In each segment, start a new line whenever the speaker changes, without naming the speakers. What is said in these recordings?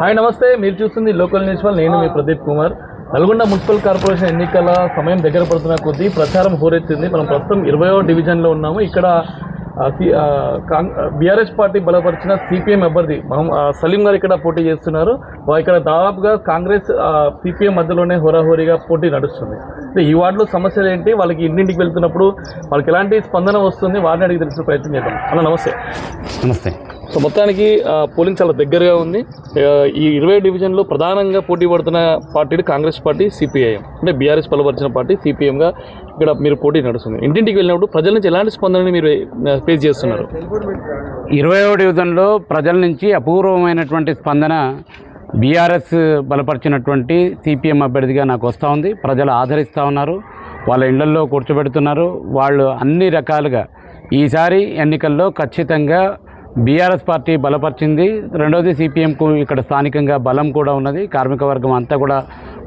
Hi నమస్తే. మీరు చూస్తుంది లోకల్ న్యూస్ వల్ నేను మీ ప్రదీప్ కుమార్. నల్గొండ మున్సిపల్ కార్పొరేషన్ ఎన్నికల సమయం దగ్గర పడుతున్న కొద్దీ ప్రచారం హోరెత్తింది. మనం ప్రస్తుతం ఇరవయో డివిజన్లో ఉన్నాము. ఇక్కడ బీఆర్ఎస్ పార్టీ బలపరిచిన సిపిఎం అభ్యర్థి సలీం గారు ఇక్కడ పోటీ చేస్తున్నారు. వా- ఇక్కడ దాదాపుగా కాంగ్రెస్ సిపిఎం మధ్యలోనే హోరాహోరీగా పోటీ నడుస్తుంది. ఈ వార్డులో సమస్యలు ఏంటి? వాళ్ళకి ఇంటింటికి వెళ్తున్నప్పుడు వాళ్ళకి ఎలాంటి స్పందన వస్తుంది? వారిని అడిగి తెలిసిన ప్రయత్నం చేద్దాం. అన్న నమస్తే.
నమస్తే.
సో మొత్తానికి పోలింగ్ చాలా దగ్గరగా ఉంది. ఈ ఇరవై డివిజన్లో ప్రధానంగా పోటీ పడుతున్న పార్టీలు కాంగ్రెస్ పార్టీ సిపిఐఎం. అంటే బీఆర్ఎస్ బలపరిచిన పార్టీ సిపిఎంగా ఇక్కడ మీరు పోటీ నడుస్తుంది. ఇంటింటికి వెళ్ళినప్పుడు ప్రజల నుంచి ఎలాంటి స్పందనని మీరు ఫేస్ చేస్తున్నారు?
ఇరవై డివిజన్లో ప్రజల నుంచి అపూర్వమైనటువంటి స్పందన బీఆర్ఎస్ బలపరిచినటువంటి సిపిఎం అభ్యర్థిగా నాకు వస్తూ ఉంది. ప్రజలు ఆదరిస్తూ ఉన్నారు. వాళ్ళ ఇళ్ళల్లో కూర్చోబెడుతున్నారు. వాళ్ళు అన్ని రకాలుగా ఈసారి ఎన్నికల్లో ఖచ్చితంగా బీఆర్ఎస్ పార్టీ బలపరిచింది. రెండవది సిపిఎంకు ఇక్కడ స్థానికంగా బలం కూడా ఉన్నది. కార్మిక వర్గం అంతా కూడా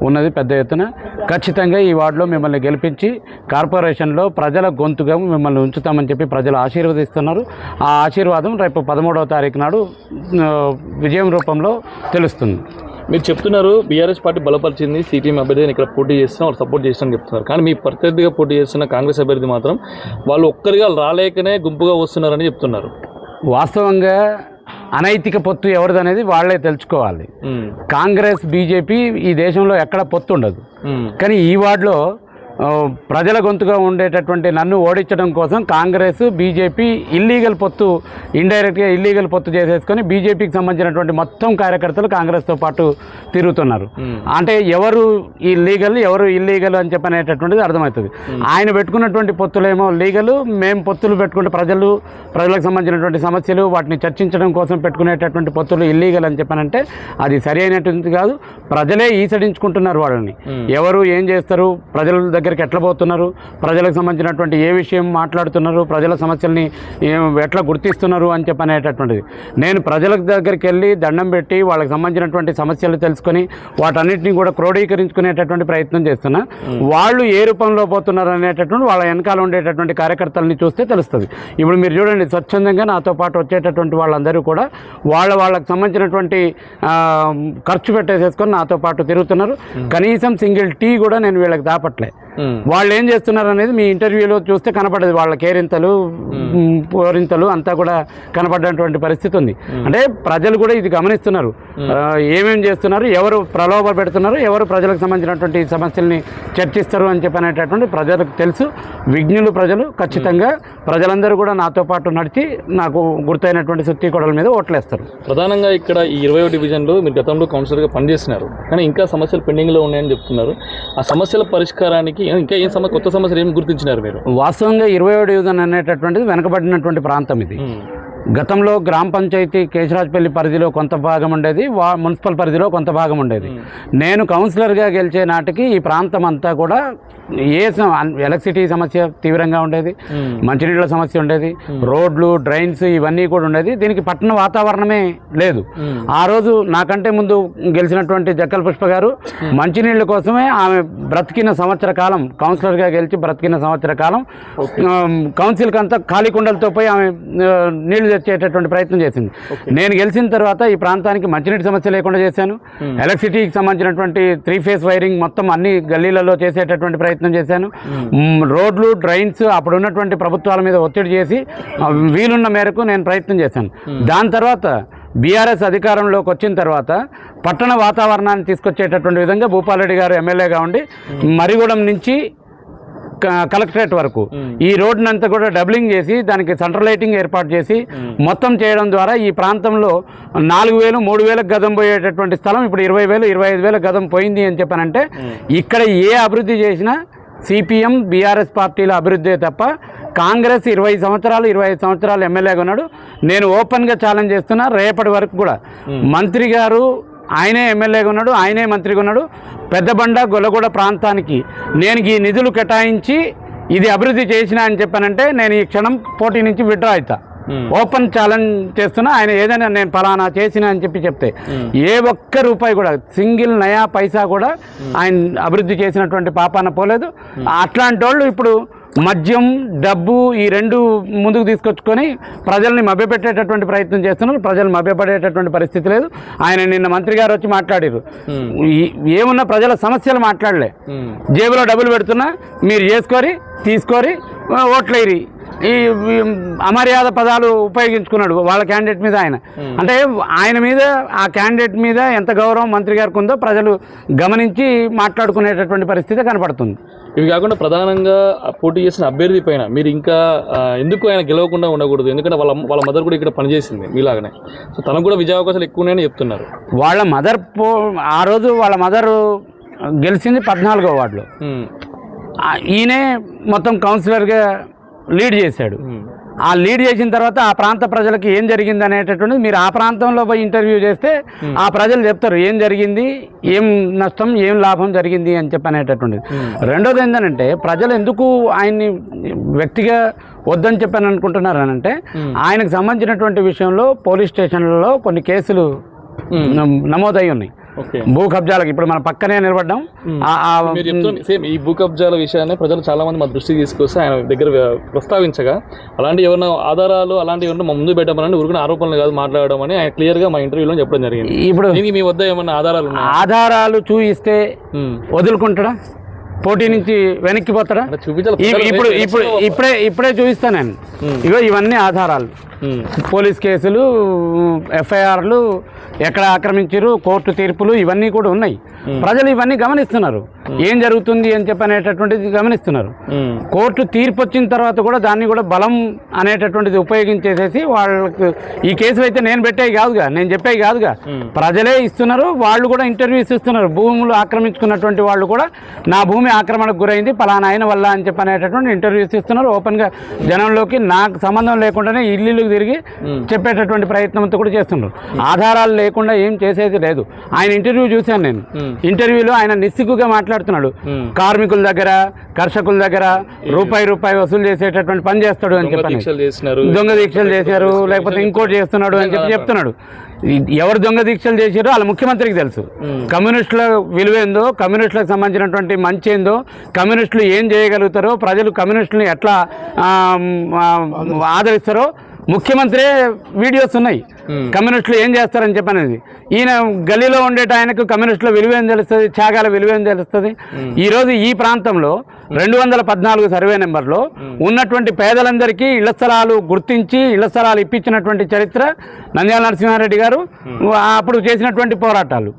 ఉన్నది పెద్ద ఎత్తున. ఖచ్చితంగా ఈ వార్డులో మిమ్మల్ని గెలిపించి కార్పొరేషన్లో ప్రజల గొంతుగా మిమ్మల్ని ఉంచుతామని చెప్పి ప్రజలు ఆశీర్వదిస్తున్నారు. ఆ ఆశీర్వాదం రేపు పదమూడవ తారీఖు నాడు విజయం రూపంలో తెలుస్తుంది.
మీరు చెప్తున్నారు బీఆర్ఎస్ పార్టీ బలపరిచింది. సిపిఎం అభ్యర్థిని ఇక్కడ పోటీ చేస్తున్నా వాళ్ళు సపోర్ట్ చేస్తామని చెప్తున్నారు. కానీ మీ ప్రత్యర్థిగా పోటీ చేస్తున్న కాంగ్రెస్ అభ్యర్థి మాత్రం వాళ్ళు ఒక్కరిగా రాలేకనే గుంపుగా వస్తున్నారని చెప్తున్నారు.
వాస్తవంగా అనైతిక పొత్తు ఎవరిదనేది వాళ్ళే తెలుసుకోవాలి.
ఉమ్,
కాంగ్రెస్ బీజేపీ ఈ దేశంలో ఎక్కడ పొత్తు ఉండదు. కానీ ఈ వార్డులో ప్రజల గొంతుగా ఉండేటటువంటి నన్ను ఓడించడం కోసం కాంగ్రెస్ బీజేపీ ఇల్లీగల్ పొత్తు ఇండైరెక్ట్గా ఇల్లీగల్ పొత్తు చేసేసుకొని బీజేపీకి సంబంధించినటువంటి మొత్తం కార్యకర్తలు కాంగ్రెస్తో పాటు తిరుగుతున్నారు. అంటే ఎవరు ఈ లీగల్ ఎవరు ఇల్లీగల్ అని చెప్పనేటటువంటిది అర్థమవుతుంది. ఆయన పెట్టుకున్నటువంటి పొత్తులేమో లీగల్ మేము పొత్తులు పెట్టుకుంటే ప్రజలు ప్రజలకు సంబంధించినటువంటి సమస్యలు వాటిని చర్చించడం కోసం పెట్టుకునేటటువంటి పొత్తులు ఇల్లీగల్ అని చెప్పానంటే అది సరి అయినటువంటి కాదు. ప్రజలే ఈసడించుకుంటున్నారు వాళ్ళని. ఎవరు ఏం చేస్తారు? ప్రజల దగ్గరికి ఎట్లా పోతున్నారు? ప్రజలకు సంబంధించినటువంటి ఏ విషయం మాట్లాడుతున్నారు? ప్రజల సమస్యల్ని ఎట్లా గుర్తిస్తున్నారు అని చెప్పనేటటువంటిది నేను ప్రజల దగ్గరికి వెళ్ళి దండం పెట్టి వాళ్ళకి సంబంధించినటువంటి సమస్యలు తెలుసుకొని వాటన్నిటిని కూడా క్రోడీకరించుకునేటటువంటి ప్రయత్నం చేస్తున్నా. వాళ్ళు ఏ రూపంలో పోతున్నారు అనేటటువంటి వాళ్ళ వెనకాల ఉండేటటువంటి కార్యకర్తలని చూస్తే తెలుస్తుంది. ఇప్పుడు మీరు చూడండి స్వచ్ఛందంగా నాతో పాటు వచ్చేటటువంటి వాళ్ళందరూ కూడా వాళ్ళ వాళ్ళకి సంబంధించినటువంటి ఖర్చు పెట్టేసేసుకొని నాతో పాటు తిరుగుతున్నారు. కనీసం సింగిల్ టీ కూడా నేను వీళ్ళకి దాపట్లే. వాళ్ళు ఏం చేస్తున్నారు అనేది మీ ఇంటర్వ్యూలో చూస్తే కనపడదు. వాళ్ళ కేరింతలు పోరింతలు అంతా కూడా కనపడేటువంటి పరిస్థితి ఉంది. అంటే ప్రజలు కూడా ఇది గమనిస్తున్నారు. ఏమేం చేస్తున్నారు ఎవరు ప్రలోభ పెడుతున్నారు ఎవరు ప్రజలకు సంబంధించినటువంటి సమస్యల్ని చర్చిస్తారు అని చెప్పి అనేటటువంటి ప్రజలకు తెలుసు. విజ్ఞులు ప్రజలు ఖచ్చితంగా ప్రజలందరూ కూడా నాతో పాటు నడిచి నాకు గుర్తైనటువంటి సుత్తి కొడల మీద ఓట్లేస్తారు.
ప్రధానంగా ఇక్కడ ఈ ఇరవై డివిజన్లో మీరు గతంలో కౌన్సిలర్గా పనిచేస్తున్నారు కానీ ఇంకా సమస్యలు పెండింగ్లో ఉన్నాయని చెప్తున్నారు. ఆ సమస్యల పరిష్కారానికి ఇంకా ఏం సమస్య కొత్త సమస్యలు ఏమి గుర్తించినారు మీరు?
వాస్తవంగా ఇరవై డివిజన్ అనేటటువంటిది వెనకబడినటువంటి ప్రాంతం ఇది. గతంలో గ్రామ పంచాయతీ కేశరాజపల్లి పరిధిలో కొంత భాగం ఉండేది వా మున్సిపల్ పరిధిలో కొంత భాగం ఉండేది. నేను కౌన్సిలర్గా గెలిచే నాటికి ఈ ప్రాంతం అంతా కూడా ఏ ఎలక్ట్రిసిటీ సమస్య తీవ్రంగా ఉండేది మంచినీళ్ళ సమస్య ఉండేది రోడ్లు డ్రైన్స్ ఇవన్నీ కూడా ఉండేది. దీనికి పట్టణ వాతావరణమే లేదు. ఆ రోజు నాకంటే ముందు గెలిచినటువంటి జక్కల పుష్ప గారు మంచినీళ్ళ కోసమే ఆమె బ్రతికిన సంవత్సర కాలం కౌన్సిలర్గా గెలిచి బ్రతికిన సంవత్సర కాలం కౌన్సిల్కి అంతా ఖాళీ కుండలతో పోయి ఆమె నీళ్ళు తెచ్చేటటువంటి ప్రయత్నం చేసింది. నేను గెలిచిన తర్వాత ఈ ప్రాంతానికి మంచినీటి సమస్య లేకుండా చేశాను. ఎలక్ట్రిసిటీకి సంబంధించినటువంటి త్రీ ఫేస్ వైరింగ్ మొత్తం అన్ని గల్లీలలో చేసేటటువంటి ప్రయత్నం చేశాను. మ్, రోడ్లు డ్రైన్స్ అప్పుడు ఉన్నటువంటి ప్రభుత్వాల మీద ఒత్తిడి చేసి వీలున్న మేరకు నేను ప్రయత్నం చేశాను. దాని తర్వాత బీఆర్ఎస్ అధికారంలోకి వచ్చిన తర్వాత పట్టణ వాతావరణాన్ని తీసుకొచ్చేటటువంటి విధంగా భూపాలరెడ్డి గారు ఎమ్మెల్యేగా ఉండి మరిగూడెం నుంచి కలెక్టరేట్ వరకు. ఈ రోడ్నంతా కూడా డబ్లింగ్ చేసి దానికి సెంట్రల్ లైటింగ్ ఏర్పాటు చేసి మొత్తం చేయడం ద్వారా ఈ ప్రాంతంలో నాలుగు వేలు మూడు వేలకు గదం పోయేటటువంటి స్థలం ఇప్పుడు ఇరవై వేలు ఇరవై ఐదు వేల గదం పోయింది అని చెప్పానంటే ఇక్కడ ఏ అభివృద్ధి చేసినా సిపిఎం బీఆర్ఎస్ పార్టీల అభివృద్ధే తప్ప కాంగ్రెస్ ఇరవై సంవత్సరాలు ఇరవై ఐదు సంవత్సరాలు ఎమ్మెల్యేగా ఉన్నాడు. నేను ఓపెన్గా ఛాలెంజ్ చేస్తున్నా రేపటి వరకు కూడా. మంత్రి గారు ఆయనే ఎమ్మెల్యేగా ఉన్నాడు ఆయనే మంత్రిగా ఉన్నాడు. పెద్దబండ గొల్లగూడ ప్రాంతానికి నేను ఈ నిధులు కేటాయించి ఇది అభివృద్ధి చేసిన అని చెప్పానంటే నేను ఈ క్షణం పోటీ నుంచి విడ్రా అవుతా. ఓపెన్ ఛాలెంజ్ చేస్తున్నా ఆయన ఏదైనా నేను ఫలానా చేసిన అని చెప్పి చెప్తే. ఏ ఒక్క రూపాయి కూడా సింగిల్ నయా పైసా కూడా ఆయన అభివృద్ధి చేసినటువంటి పాపాన పోలేదు. అట్లాంటి వాళ్ళు ఇప్పుడు మద్యం డబ్బు ఈ రెండు ముందుకు తీసుకొచ్చుకొని ప్రజల్ని మభ్యపెట్టేటటువంటి ప్రయత్నం చేస్తున్నారు. ప్రజలు మభ్యపడేటటువంటి పరిస్థితి లేదు. ఆయన నిన్న మంత్రి గారు వచ్చి మాట్లాడారు. ఈ- ఏమున్నా ప్రజల సమస్యలు మాట్లాడలే. జేబులో డబ్బులు పెడుతున్నా మీరు చేసుకొని తీసుకొని ఓట్లేరి. ఈ ఈ అమర్యాద పదాలు ఉపయోగించుకున్నాడు వాళ్ళ క్యాండిడేట్ మీద ఆయన. అంటే ఆయన మీద ఆ క్యాండిడేట్ మీద ఎంత గౌరవం మంత్రి గారికి ఉందో ప్రజలు గమనించి మాట్లాడుకునేటటువంటి పరిస్థితి కనపడుతుంది.
ఇవి కాకుండా ప్రధానంగా పోటీ చేసిన అభ్యర్థి పైన మీరు ఇంకా ఎందుకు ఆయన గెలవకుండా ఉండకూడదు? ఎందుకంటే వాళ్ళ వాళ్ళ మదర్ కూడా ఇక్కడ పనిచేసింది మీలాగానే. సో తనకు కూడా విజయ అవకాశాలు ఎక్కువ ఉన్నాయని చెప్తున్నారు.
వాళ్ళ మదర్ పో ఆ రోజు వాళ్ళ మదర్ గెలిచింది పద్నాలుగో వార్డులో. ఈయనే మొత్తం కౌన్సిలర్గా లీడ్ చేశాడు. ఆ లీడ్ చేసిన తర్వాత ఆ ప్రాంత ప్రజలకు ఏం జరిగింది అనేటటువంటిది మీరు ఆ ప్రాంతంలో పోయి ఇంటర్వ్యూ చేస్తే ఆ ప్రజలు చెప్తారు ఏం జరిగింది ఏం నష్టం ఏం లాభం జరిగింది అని చెప్పి అనేటటువంటిది రెండోది ఏంటంటే ప్రజలు ఎందుకు ఆయన్ని వ్యక్తిగా వద్దని చెప్పని అనుకుంటున్నారు అని అంటే ఆయనకు సంబంధించినటువంటి విషయంలో పోలీస్ స్టేషన్లలో కొన్ని కేసులు నమ్- నమోదై ఉన్నాయి. భూ కబ్జాలకు ఇప్పుడు మన పక్కనే నిలబడ్డాం.
సేమ్ ఈ భూ కబ్జాల విషయాన్ని ప్రజలు చాలా మంది మా దృష్టికి తీసుకొస్తే ఆయన దగ్గర ప్రస్తావించగా అలాంటి ఏమైనా ఆధారాలు అలాంటివి ఏమన్నా మా ముందు పెట్టమని ఊరికిన ఆరోపణలు కాదు మాట్లాడడం అని ఆయన క్లియర్గా మా ఇంటర్వ్యూలో చెప్పడం జరిగింది.
ఇప్పుడు
దీనికి మీ వద్ద ఏమన్నా ఆధారాలు
ఆధారాలు చూయిస్తే
ఉమ్.
వదులుకుంటాడా? పోటీ నుంచి వెనక్కి పోతాడా? ఇప్పుడు ఇప్పుడు ఇప్పుడే ఇప్పుడే చూపిస్తాను నేను. ఇగో ఇవన్నీ ఆధారాలు. పోలీస్ కేసులు ఎఫ్ఐఆర్లు ఎక్కడ ఆక్రమించారు కోర్టు తీర్పులు ఇవన్నీ కూడా ఉన్నాయి. ప్రజలు ఇవన్నీ గమనిస్తున్నారు. ఏం జరుగుతుంది అని చెప్పి అనేటటువంటిది గమనిస్తున్నారు. కోర్టు తీర్పు వచ్చిన తర్వాత కూడా దాన్ని కూడా బలం అనేటటువంటిది ఉపయోగించేసేసి వాళ్ళకు ఈ కేసులు అయితే నేను పెట్టేవి కాదుగా నేను చెప్పేవి కాదుగా. ప్రజలే ఇస్తున్నారు వాళ్ళు కూడా ఇంటర్వ్యూస్ ఇస్తున్నారు. భూములు ఆక్రమించుకున్నటువంటి వాళ్ళు కూడా నా భూమి ఆక్రమణకు గురైంది పలానా ఆయన వల్ల అని చెప్పి అనేటటువంటి ఇంటర్వ్యూస్ ఇస్తున్నారు. ఓపెన్గా జనంలోకి నాకు సంబంధం లేకుండానే ఇల్లు తిరిగి చెప్పేటటువంటి ప్రయత్నం అంతా కూడా చేస్తున్నారు ఆధారాలు లేకుండా ఏం చేసేది లేదు. ఆయన ఇంటర్వ్యూ చూశాను నేను. ఇంటర్వ్యూలో ఆయన నిస్సిగ్గుగా మాట్లాడుతున్నాడు. కార్మికుల దగ్గర కర్షకుల దగ్గర రూపాయి రూపాయి వసూలు చేసేటటువంటి పని చేస్తాడు అని
దొంగ
చెప్పని.
దీక్షలు చేసినారు.
దొంగ దీక్షలు చేశారు లేకపోతే ఇంకోటి చేస్తున్నాడు అని చెప్పి చెప్తున్నాడు. ఎవరు దొంగ దీక్షలు చేశారో వాళ్ళ ముఖ్యమంత్రికి తెలుసు. కమ్యూనిస్టుల విలువ ఏందో కమ్యూనిస్టులకు సంబంధించినటువంటి మంచి ఏందో కమ్యూనిస్టులు ఏం చేయగలుగుతారో ప్రజలు కమ్యూనిస్టులను ఎట్లా ఆ, ఆ, ఆదరిస్తారో ముఖ్యమంత్రే వీడియోస్ ఉన్నాయి. కమ్యూనిస్టులు ఏం చేస్తారని చెప్పనేది. ఈయన గల్లీలో ఉండేట ఆయనకు కమ్యూనిస్టుల విలువ ఏం తెలుస్తుంది త్యాగాల విలువ ఏం తెలుస్తుంది ఈ రోజు ఈ ప్రాంతంలో రెండు వందల పద్నాలుగు సర్వే నెంబర్లో ఉన్నటువంటి పేదలందరికీ ఇళ్ళ స్థలాలు గుర్తించి ఇళ్ళ స్థలాలు ఇప్పించినటువంటి చరిత్ర నంద్యాల నరసింహారెడ్డి గారు అప్పుడు చేసినటువంటి పోరాటాలు.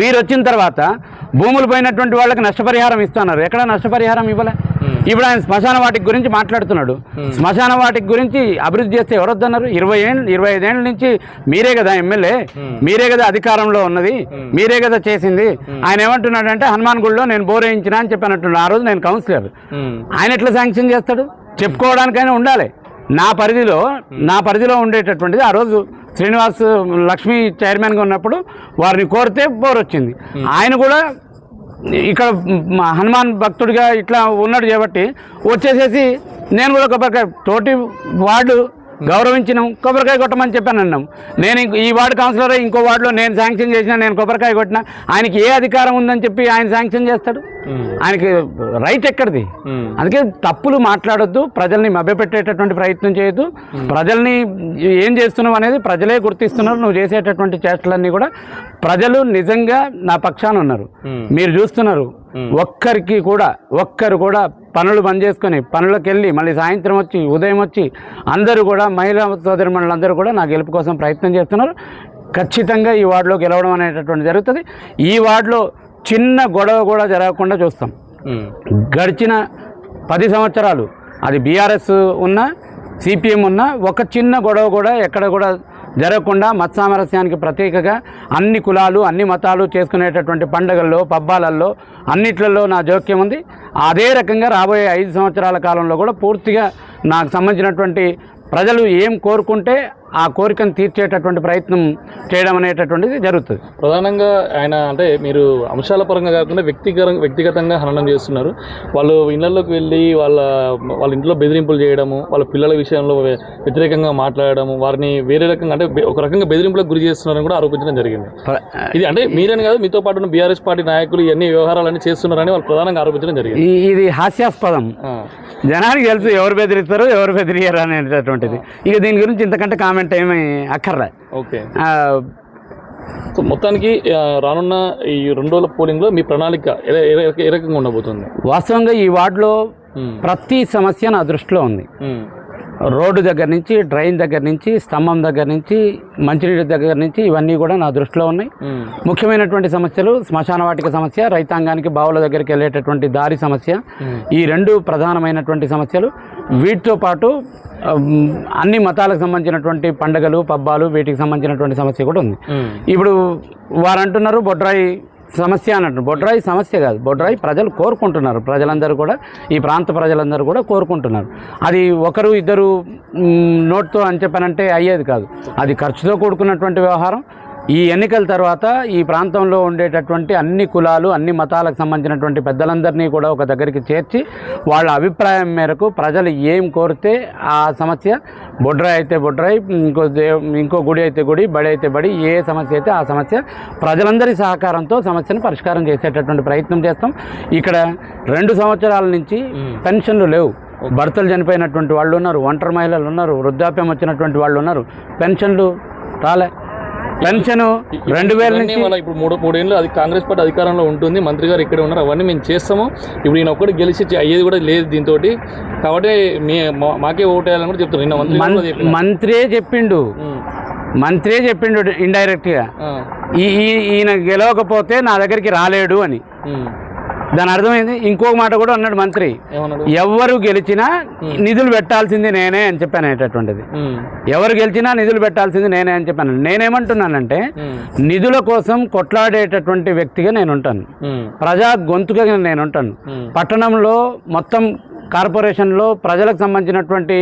వీరు వచ్చిన తర్వాత భూములు పోయినటువంటి వాళ్ళకి నష్టపరిహారం ఇస్తున్నారు. ఎక్కడ నష్టపరిహారం ఇవ్వలే. ఇప్పుడు ఆయన శ్మశాన వాటికి గురించి మాట్లాడుతున్నాడు. శ్మశాన వాటికి గురించి అభివృద్ధి చేస్తే ఎవరొద్దన్నారు? ఇరవై ఏళ్ళు ఇరవై ఐదేళ్ళ నుంచి మీరే కదా ఎమ్మెల్యే మీరే కదా అధికారంలో ఉన్నది మీరే కదా చేసింది. ఆయన ఏమంటున్నాడంటే హనుమాన్ గుడిలో నేను బోర్ వేయించిన అని చెప్పి అంటున్నాడు ఆ రోజు నేను కౌన్సిలర్. ఆయన ఎట్లా శాంక్షన్ చేస్తాడు? చెప్పుకోవడానికైనా ఉండాలి. నా పరిధిలో నా పరిధిలో ఉండేటటువంటిది ఆ రోజు శ్రీనివాస్ లక్ష్మి చైర్మన్గా ఉన్నప్పుడు వారిని కోరితే బోర్ వచ్చింది. ఆయన కూడా ఇక్కడ హనుమాన్ భక్తుడిగా ఇట్లా ఉన్నాడు కాబట్టి వచ్చేసేసి నేను కూడా కొబ్బరికాయ తోటి వార్డు గౌరవించినాం కొబ్బరికాయ కొట్టమని చెప్పాను అన్నాం. నేను ఈ వార్డు కౌన్సిలర్ ఇంకో వార్డులో నేను శాంక్షన్ చేసిన నేను కొబ్బరికాయ కొట్టినా ఆయనకి ఏ అధికారం ఉందని చెప్పి ఆయన శాంక్షన్ చేస్తాడు? ఆయనకి రైట్ ఎక్కడిది?
ఉమ్.
అందుకే తప్పులు మాట్లాడొద్దు ప్రజల్ని మభ్యపెట్టేటటువంటి ప్రయత్నం చేయొద్దు. ప్రజల్ని ఏం చేస్తున్నావు అనేది ప్రజలే గుర్తిస్తున్నారు నువ్వు చేసేటటువంటి చేష్టలన్నీ కూడా ప్రజలు నిజంగా నా పక్షాన ఉన్నారు.
Hmm.
మీరు చూస్తున్నారు ఒక్కరికి కూడా ఒక్కరు కూడా పనులు బంద్ చేసుకొని పనులకు వెళ్ళి మళ్ళీ సాయంత్రం వచ్చి ఉదయం వచ్చి అందరూ కూడా మహిళా సోదరిమణులందరూ కూడా నా గెలుపు కోసం ప్రయత్నం చేస్తున్నారు. ఖచ్చితంగా ఈ వార్డులో గెలవడం అనేటటువంటి జరుగుతుంది. ఈ వార్డులో చిన్న గొడవ కూడా జరగకుండా చూస్తాం. గడిచిన పది సంవత్సరాలు అది బీఆర్ఎస్ ఉన్నా సిపిఎం ఉన్నా ఒక చిన్న గొడవ కూడా ఎక్కడ కూడా జరగకుండా మత సామరస్యానికి ప్రతీకగా అన్ని కులాలు అన్ని మతాలు చేసుకునేటటువంటి పండుగల్లో పబ్బాలల్లో అన్నిట్లలో నా జోక్యం ఉంది. అదే రకంగా రాబోయే ఐదు సంవత్సరాల కాలంలో కూడా పూర్తిగా నాకు సంబంధించినటువంటి ప్రజలు ఏం కోరుకుంటే ఆ కోరికను తీర్చేటటువంటి ప్రయత్నం చేయడం అనేటటువంటిది జరుగుతుంది.
ప్రధానంగా ఆయన అంటే మీరు అంశాల పరంగా కాకుండా వ్యక్తిగత వ్యక్తిగతంగా హననం చేస్తున్నారు. వాళ్ళు ఇళ్ళలోకి వెళ్ళి వాళ్ళ వాళ్ళ ఇంట్లో బెదిరింపులు చేయడము వాళ్ళ పిల్లల విషయంలో వ్య- వ్యతిరేకంగా మాట్లాడడము వారిని వేరే రకంగా అంటే ఒక రకంగా బెదిరింపులకు గురి చేస్తున్నారని కూడా ఆరోపించడం జరిగింది. ఇది అంటే మీరని కాదు మీతో పాటు ఉన్న బీఆర్ఎస్ పార్టీ నాయకులు ఇవన్నీ వ్యవహారాలన్నీ చేస్తున్నారని వాళ్ళు ప్రధానంగా ఆరోపించడం జరిగింది.
ఇది హాస్యాస్పదం. జనానికి తెలుసు ఎవరు బెదిరిస్తారు ఎవరు బెదిరియరు అనేటటువంటిది. ఇక దీని గురించి ఇంతకంటే కామెంట్ ఏమీ అక్కర్లే
ఓకే సో మొత్తానికి రానున్న ఈ రెండు రోజుల పోలింగ్లో మీ ప్రణాళిక ఏ- రకంగా ఉండబోతుంది
వాస్తవంగా ఈ వార్డులో. ప్రతి సమస్య నా దృష్టిలో ఉంది. రోడ్డు దగ్గర నుంచి డ్రైన్ దగ్గర నుంచి స్తంభం దగ్గర నుంచి మంచినీటి దగ్గర నుంచి ఇవన్నీ కూడా నా దృష్టిలో ఉన్నాయి. ముఖ్యమైనటువంటి సమస్యలు శ్మశాన వాటిక సమస్య రైతాంగానికి బావుల దగ్గరికి వెళ్ళేటటువంటి దారి సమస్య. ఈ రెండు ప్రధానమైనటువంటి సమస్యలు వీటితో పాటు అన్ని మతాలకు సంబంధించినటువంటి పండుగలు పబ్బాలు వీటికి సంబంధించినటువంటి సమస్య కూడా ఉంది. ఇప్పుడు వారు అంటున్నారు బొడ్రాయి సమస్య అన్నట్టు. బొడ్రాయి సమస్య కాదు. బొడ్రాయి ప్రజలు కోరుకుంటున్నారు. ప్రజలందరూ కూడా ఈ ప్రాంత ప్రజలందరూ కూడా కోరుకుంటున్నారు. అది ఒకరు ఇద్దరు నోట్తో అని చెప్పానంటే అయ్యేది కాదు. అది ఖర్చుతో కూడుకున్నటువంటి వ్యవహారం. ఈ ఎన్నికల తర్వాత ఈ ప్రాంతంలో ఉండేటటువంటి అన్ని కులాలు అన్ని మతాలకు సంబంధించినటువంటి పెద్దలందరినీ కూడా ఒక దగ్గరికి చేర్చి వాళ్ళ అభిప్రాయం మేరకు ప్రజలు ఏం కోరితే ఆ సమస్య బొడ్రాయి అయితే బొడ్రాయి ఇంకో దేవ్ ఇంకో గుడి అయితే గుడి బడి అయితే బడి ఏ సమస్య అయితే ఆ సమస్య ప్రజలందరి సహకారంతో సమస్యను పరిష్కారం చేసేటటువంటి ప్రయత్నం చేస్తాం. ఇక్కడ రెండు సంవత్సరాల నుంచి పెన్షన్లు లేవు. భర్తలు చనిపోయినటువంటి వాళ్ళు ఉన్నారు ఒంటరి మహిళలు ఉన్నారు వృద్ధాప్యం వచ్చినటువంటి వాళ్ళు ఉన్నారు పెన్షన్లు రాలే. పెన్షన్ రెండు వేల నుంచి
మన ఇప్పుడు మూడు మూడేళ్ళు అది కాంగ్రెస్ పార్టీ అధికారంలో ఉంటుంది. మంత్రి గారు ఇక్కడే ఉన్నారు. అవన్నీ మేము చేస్తాము. ఇప్పుడు ఈయన ఒక్కటి గెలిచి అయ్యేది కూడా లేదు దీంతో కాబట్టి మీ మాకే ఓటేయాలని కూడా చెప్తున్నారు. నిన్న మంత్రి
చెప్పిండు. మంత్రే చెప్పిండు ఇండైరెక్ట్గా ఈయన గెలవకపోతే నా దగ్గరికి రాలేడు అని. దాని అర్థమైంది ఇంకొక మాట కూడా అన్నాడు మంత్రి ఎవరు గెలిచినా నిధులు పెట్టాల్సింది నేనే అని చెప్పాను అనేటటువంటిది. ఎవరు గెలిచినా నిధులు పెట్టాల్సింది నేనే అని చెప్పాను నేనేమంటున్నానంటే. నిధుల కోసం కొట్లాడేటటువంటి వ్యక్తిగా నేను ఉంటాను. ప్రజా గొంతుగా నేను ఉంటాను. పట్టణంలో మొత్తం కార్పొరేషన్లో ప్రజలకు సంబంధించినటువంటి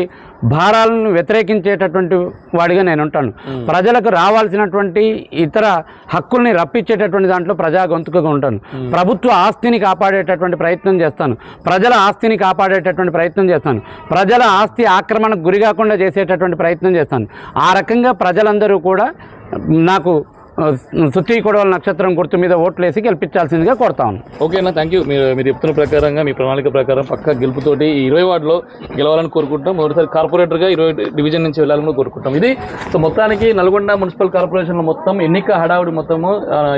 భారాలను వ్యతిరేకించేటటువంటి వాడిగా నేను ఉంటాను ప్రజలకు రావాల్సినటువంటి ఇతర హక్కుల్ని రప్పించేటటువంటి దాంట్లో ప్రజా గొంతుకగా ఉంటాను. ప్రభుత్వ ఆస్తిని కాపాడేటటువంటి ప్రయత్నం చేస్తాను. ప్రజల ఆస్తిని కాపాడేటటువంటి ప్రయత్నం చేస్తాను. ప్రజల ఆస్తి ఆక్రమణకు గురి కాకుండా చేసేటటువంటి ప్రయత్నం చేస్తాను. ఆ రకంగా ప్రజలందరూ కూడా నాకు సుత్తి కొడవల నక్షత్రం గుర్తు మీద ఓట్లేసి గెలిపించాల్సిందిగా కోరుతాను
ఓకేనా థ్యాంక్ యూ మీరు మీరు చెప్తున్న ప్రకారంగా మీ ప్రణాళిక ప్రకారం పక్క గెలుపుతోటి ఈ ఇరవై వార్డులో గెలవాలని కోరుకుంటాం మొదటిసారి కార్పొరేటర్గా ఇరవై డివిజన్ నుంచి వెళ్ళాలని కోరుకుంటాం ఇది సో మొత్తానికి నల్గొండ మున్సిపల్ కార్పొరేషన్లో మొత్తం ఎన్నిక హడావుడి మొత్తము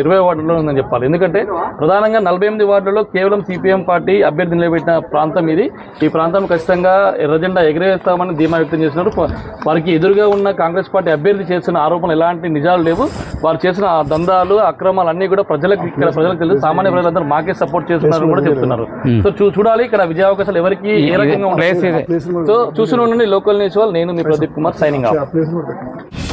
ఇరవై వార్డులో ఉందని చెప్పాలి. ఎందుకంటే ప్రధానంగా నలభై ఎనిమిది వార్డులలో కేవలం సిపిఎం పార్టీ అభ్యర్థి నిలబెట్టిన ప్రాంతం ఇది. ఈ ప్రాంతం ఖచ్చితంగా ఎర్రజెండా ఎగరేస్తామని ధీమా వ్యక్తం చేసినారు. వారికి ఎదురుగా ఉన్న కాంగ్రెస్ పార్టీ అభ్యర్థి చేస్తున్న ఆరోపణలు ఎలాంటి నిజాలు లేవు. వారు చేసిన ఆ దందాలు అక్రమాలు అన్ని కూడా ప్రజలకు ఇక్కడ ప్రజలకు తెలుసు. సామాన్య ప్రజలందరూ మాకే సపోర్ట్ చేస్తున్నారు కూడా చెప్తున్నారు. సో చూడాలి ఇక్కడ విజయావకాశాలు ఎవరికి ఏ రకంగా ఉంటాయి సో చూసిన ఉండండి లోకల్ న్యూస్ వాళ్ళు నేను మీ ప్రదీప్ కుమార్ సైనింగ్ ఆఫ్